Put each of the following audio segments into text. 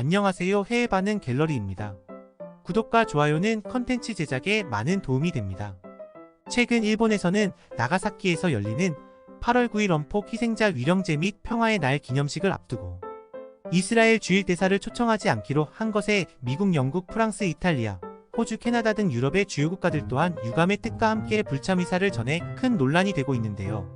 안녕하세요 해외 반응 갤러리입니다. 구독과 좋아요는 컨텐츠 제작에 많은 도움이 됩니다. 최근 일본에서는 나가사키에서 열리는 8월 9일 원폭 희생자 위령제 및 평화의 날 기념식을 앞두고 이스라엘 주일 대사를 초청하지 않기로 한 것에 미국, 영국, 프랑스, 이탈리아, 호주, 캐나다 등 유럽의 주요 국가들 또한 유감의 뜻과 함께 불참 의사를 전해 큰 논란이 되고 있는데요.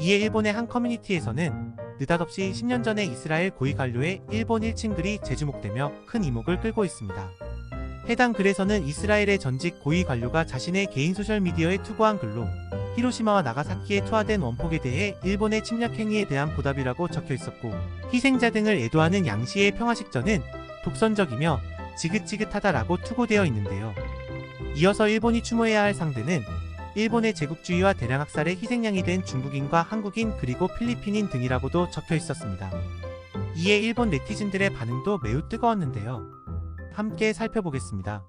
이에 일본의 한 커뮤니티에서는 느닷없이 10년 전에 이스라엘 고위 관료의 일본 1층 글이 재주목되며 큰 이목을 끌고 있습니다. 해당 글에서는 이스라엘의 전직 고위 관료가 자신의 개인 소셜미디어에 투고한 글로 히로시마와 나가사키에 투하된 원폭에 대해 일본의 침략 행위에 대한 보답이라고 적혀 있었고 희생자 등을 애도하는 양시의 평화식전은 독선적이며 지긋지긋하다라고 투고되어 있는데요. 이어서 일본이 추모해야 할 상대는 일본의 제국주의와 대량 학살의 희생양이 된 중국인과 한국인 그리고 필리핀인 등이라고도 적혀 있었습니다. 이에 일본 네티즌들의 반응도 매우 뜨거웠는데요. 함께 살펴보겠습니다.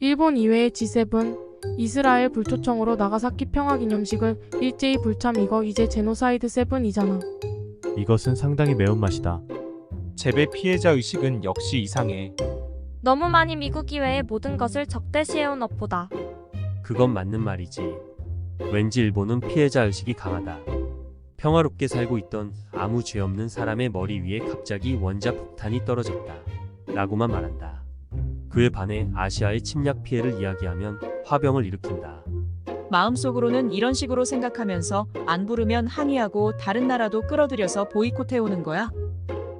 일본 이외의 G7, 이스라엘 불초청으로 나가사키 평화기념식을 일제히 불참 이거 이제 제노사이드 세븐이잖아. 이것은 상당히 매운맛이다. 재배 피해자 의식은 역시 이상해. 너무 많이 미국 이외의 모든 것을 적대시해온 업보다. 그건 맞는 말이지. 왠지 일본은 피해자 의식이 강하다. 평화롭게 살고 있던 아무 죄 없는 사람의 머리 위에 갑자기 원자 폭탄이 떨어졌다. 라고만 말한다. 그에 반해 아시아의 침략 피해를 이야기하면 화병을 일으킨다. 마음속으로는 이런 식으로 생각하면서 안 부르면 항의하고 다른 나라도 끌어들여서 보이콧해오는 거야?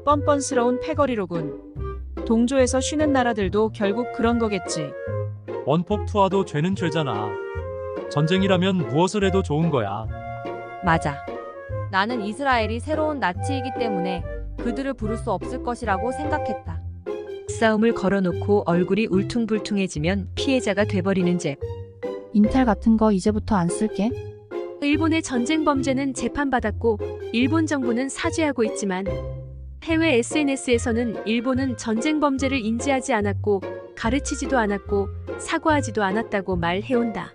뻔뻔스러운 패거리로군. 동조에서 쉬는 나라들도 결국 그런 거겠지. 원폭 투하도 죄는 죄잖아. 전쟁이라면 무엇을 해도 좋은 거야. 맞아. 나는 이스라엘이 새로운 나치이기 때문에 그들을 부를 수 없을 것이라고 생각했다. 싸움을 걸어놓고 얼굴이 울퉁불퉁해지면 피해자가 돼버리는 잽. 인텔 같은 거 이제부터 안 쓸게. 일본의 전쟁 범죄는 재판받았고 일본 정부는 사죄하고 있지만 해외 SNS에서는 일본은 전쟁 범죄를 인지하지 않았고 가르치지도 않았고 사과하지도 않았다고 말해온다.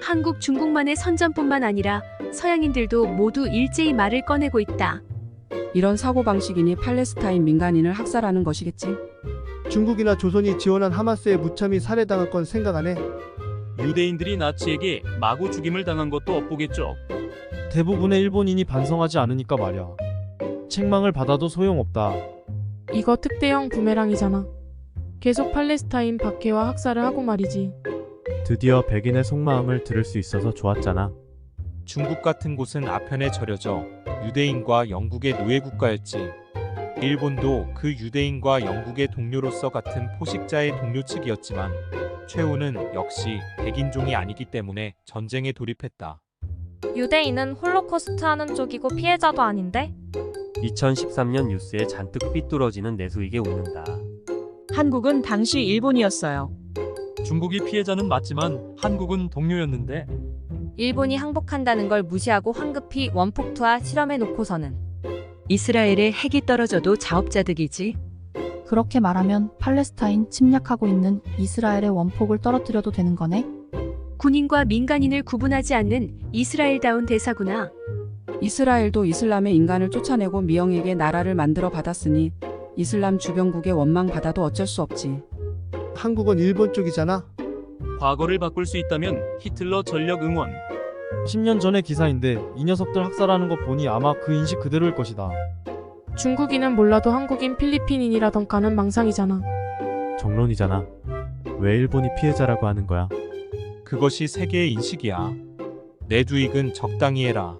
한국 중국만의 선전뿐만 아니라 서양인들도 모두 일제히 말을 꺼내고 있다. 이런 사고방식이니 팔레스타인 민간인을 학살하는 것이겠지. 중국이나 조선이 지원한 하마스의 무참히 살해당한 건 생각 안 해? 유대인들이 나치에게 마구 죽임을 당한 것도 엇보겠죠. 대부분의 일본인이 반성하지 않으니까 말이야. 책망을 받아도 소용없다. 이거 특대형 부메랑이잖아. 계속 팔레스타인 박해와 학살을 하고 말이지. 드디어 백인의 속마음을 들을 수 있어서 좋았잖아. 중국 같은 곳은 아편에 절여져 유대인과 영국의 노예 국가였지. 일본도 그 유대인과 영국의 동료로서 같은 포식자의 동료 측이었지만 최후는 역시 백인종이 아니기 때문에 전쟁에 돌입했다. 유대인은 홀로코스트 하는 쪽이고 피해자도 아닌데? 2013년 뉴스에 잔뜩 삐뚤어지는 내수에게 웃는다. 한국은 당시 일본이었어요. 중국이 피해자는 맞지만 한국은 동료였는데 일본이 항복한다는 걸 무시하고 황급히 원폭투하 실험해 놓고서는 이스라엘에 핵이 떨어져도 자업자득이지. 그렇게 말하면 팔레스타인 침략하고 있는 이스라엘의 원폭을 떨어뜨려도 되는 거네? 군인과 민간인을 구분하지 않는 이스라엘다운 대사구나. 이스라엘도 이슬람의 인간을 쫓아내고 미영에게 나라를 만들어 받았으니 이슬람 주변국의 원망 받아도 어쩔 수 없지. 한국은 일본 쪽이잖아. 과거를 바꿀 수 있다면 히틀러 전력 응원. 10년 전의 기사인데 이 녀석들 학살하는 거 보니 아마 그 인식 그대로일 것이다. 중국인은 몰라도 한국인 필리핀인이라던가는 망상이잖아. 정론이잖아. 왜 일본이 피해자라고 하는 거야? 그것이 세계의 인식이야. 내두익은 적당히 해라.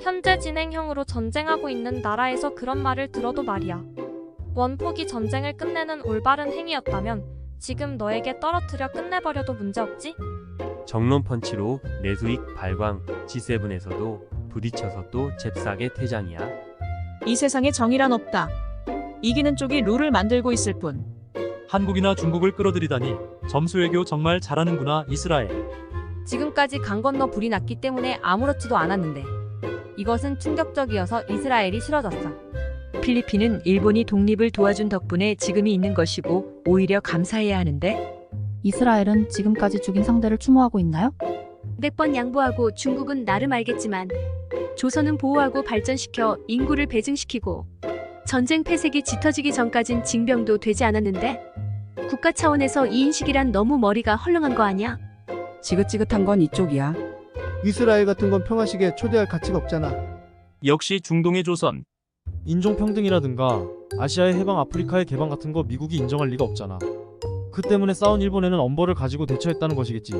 현재 진행형으로 전쟁하고 있는 나라에서 그런 말을 들어도 말이야. 원폭이 전쟁을 끝내는 올바른 행위였다면 지금 너에게 떨어뜨려 끝내버려도 문제없지? 정론 펀치로 내 수익 발광 G7에서도 부딪혀서 또 잽싸게 퇴장이야. 이 세상에 정의란 없다. 이기는 쪽이 룰을 만들고 있을 뿐. 한국이나 중국을 끌어들이다니 점수 외교 정말 잘하는구나 이스라엘. 지금까지 강 건너 불이 났기 때문에 아무렇지도 않았는데 이것은 충격적이어서 이스라엘이 싫어졌어. 필리핀은 일본이 독립을 도와준 덕분에 지금이 있는 것이고 오히려 감사해야 하는데 이스라엘은 지금까지 죽인 상대를 추모하고 있나요? 몇번 양보하고 중국은 나름 알겠지만 조선은 보호하고 발전시켜 인구를 배증시키고 전쟁 폐색이 짙어지기 전까진 징병도 되지 않았는데? 국가 차원에서 이 인식이란 너무 머리가 헐렁한 거 아니야? 지긋지긋한 건 이쪽이야. 이스라엘 같은 건 평화식에 초대할 가치가 없잖아. 역시 중동의 조선. 인종평등이라든가 아시아의 해방 아프리카의 개방 같은 거 미국이 인정할 리가 없잖아. 그 때문에 싸운 일본에는 엄벌을 가지고 대처했다는 것이겠지.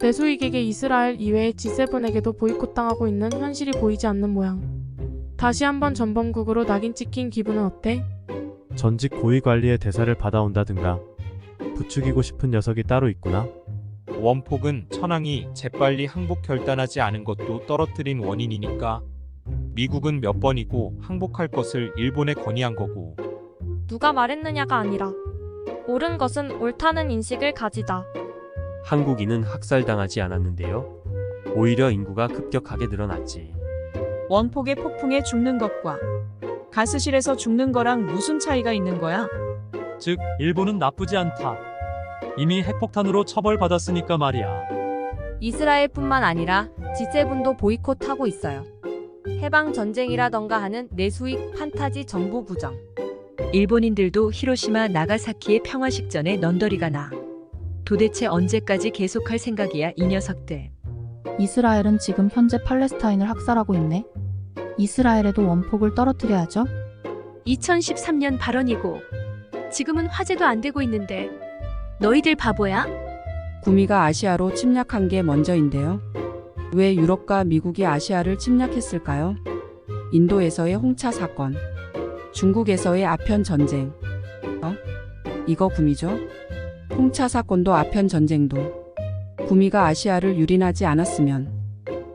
내수익에게 이스라엘 이외의 G7에게도 보이콧당하고 있는 현실이 보이지 않는 모양. 다시 한번 전범국으로 낙인 찍힌 기분은 어때? 전직 고위 관리의 대사를 받아온다든가 부추기고 싶은 녀석이 따로 있구나. 원폭은 천황이 재빨리 항복 결단하지 않은 것도 떨어뜨린 원인이니까 미국은 몇 번이고 항복할 것을 일본에 건의한 거고 누가 말했느냐가 아니라 옳은 것은 옳다는 인식을 가지자. 한국인은 학살당하지 않았는데요. 오히려 인구가 급격하게 늘어났지. 원폭의 폭풍에 죽는 것과 가스실에서 죽는 거랑 무슨 차이가 있는 거야? 즉, 일본은 나쁘지 않다. 이미 핵폭탄으로 처벌받았으니까 말이야. 이스라엘뿐만 아니라 G7도 보이콧하고 있어요. 해방 전쟁이라던가 하는 내수익 판타지 정부 부정. 일본인들도 히로시마 나가사키의 평화 식 전에 넌더리가 나. 도대체 언제까지 계속할 생각이야 이 녀석들. 이스라엘은 지금 현재 팔레스타인을 학살하고 있네. 이스라엘에도 원폭을 떨어뜨려야죠. 2013년 발언이고 지금은 화제도 안 되고 있는데 너희들 바보야? 구미가 아시아로 침략한 게 먼저인데요. 왜 유럽과 미국이 아시아를 침략했을까요? 인도에서의 홍차 사건, 중국에서의 아편 전쟁. 어? 이거 구미죠? 홍차 사건도 아편 전쟁도. 구미가 아시아를 유린하지 않았으면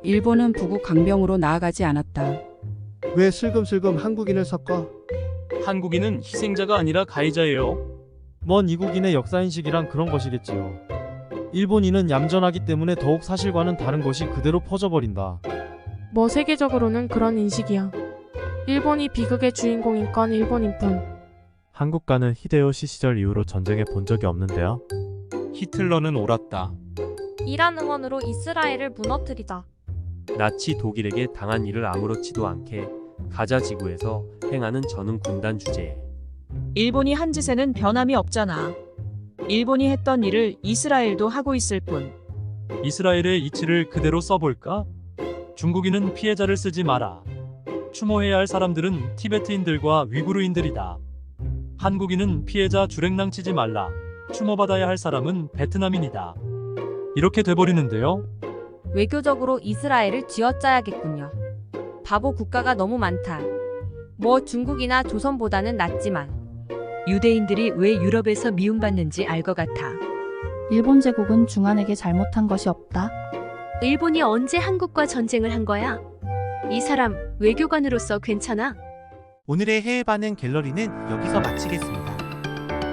일본은 부국 강병으로 나아가지 않았다. 왜 슬금슬금 한국인을 섞어? 한국인은 희생자가 아니라 가해자예요. 먼 이국인의 역사인식이란 그런 것이겠지요. 일본인은 얌전하기 때문에 더욱 사실과는 다른 것이 그대로 퍼져버린다. 뭐 세계적으로는 그런 인식이야. 일본이 비극의 주인공인 건 일본인 뿐. 한국과는 히데요시 시절 이후로 전쟁해 본 적이 없는데요. 히틀러는 옳았다. 이란 응원으로 이스라엘을 무너뜨리자. 나치 독일에게 당한 일을 아무렇지도 않게 가자 지구에서 행하는 전능 군단 주제에 일본이 한 짓에는 변함이 없잖아. 일본이 했던 일을 이스라엘도 하고 있을 뿐. 이스라엘의 이치를 그대로 써볼까? 중국인은 피해자를 쓰지 마라. 추모해야 할 사람들은 티베트인들과 위구르인들이다. 한국인은 피해자 주랭랑 치지 말라. 추모받아야 할 사람은 베트남인이다. 이렇게 돼버리는데요. 외교적으로 이스라엘을 쥐어짜야겠군요. 바보 국가가 너무 많다. 뭐 중국이나 조선보다는 낫지만 유대인들이 왜 유럽에서 미움받는지 알 것 같아. 일본 제국은 중한에게 잘못한 것이 없다. 일본이 언제 한국과 전쟁을 한 거야? 이 사람 외교관으로서 괜찮아? 오늘의 해외 반응 갤러리는 여기서 마치겠습니다.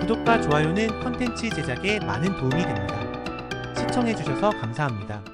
구독과 좋아요는 컨텐츠 제작에 많은 도움이 됩니다. 시청해주셔서 감사합니다.